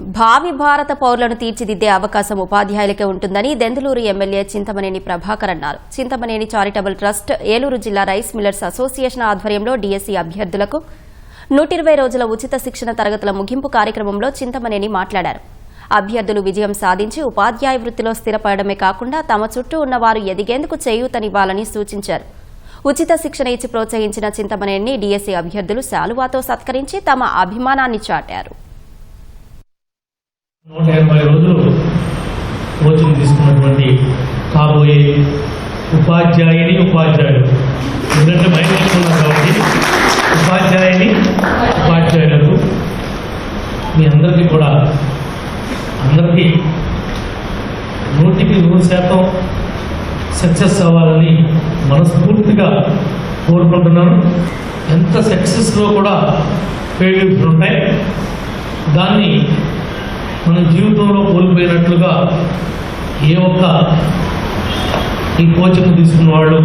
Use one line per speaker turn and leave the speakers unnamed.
భావి భారత పౌరులను తీర్చిదిద్దే అవకాశం ఉపాధ్యాయులకే ఉంటుందని దెందులూరు ఎమ్మెల్యే చింతమనేని ప్రభాకర్ అన్నారు. చింతమనేని చారిటబుల్ ట్రస్ట్ ఏలూరు జిల్లా రైస్ మిల్లర్స్ అసోసియేషన్ ఆధ్వర్యంలో డీఎస్సీ అభ్యర్థులకు నూట ఇరవై రోజుల ఉచిత శిక్షణ తరగతుల ముగింపు కార్యక్రమంలో చింతమనేని మాట్లాడారు. అభ్యర్థులు విజయం సాధించి ఉపాధ్యాయ వృత్తిలో స్థిరపడమే కాకుండా తమ చుట్టూ ఉన్నవారు ఎదిగేందుకు చేయూతనివ్వాలని సూచించారు. ఉచిత శిక్షణ ఇచ్చి ప్రోత్సహించిన చింతమనేని డీఎస్సీ అభ్యర్థులు శాలువాతో సత్కరించి తమ అభిమానాన్ని చాటారు.
రోజులు కోచింగ్ తీసుకున్నటువంటి కాబోయే ఉపాధ్యాయుని ఉపాధ్యాయుడు. ఎందుకంటే మైండ్ తీసుకున్నారు కాబట్టి ఉపాధ్యాయుని ఉపాధ్యాయులకు మీ అందరికీ కూడా అందరికీ నూటికి నూరు శాతం సక్సెస్ అవ్వాలని మనస్ఫూర్తిగా కోరుకుంటున్నాను. ఎంత సక్సెస్లో కూడా ఫెయిల్యూర్స్ ఉంటాయి. దాన్ని మన జీవితంలో కోల్పోయినట్లుగా ఏ ఒక్క ఈ కోచింగ్ తీసుకున్న వాళ్ళు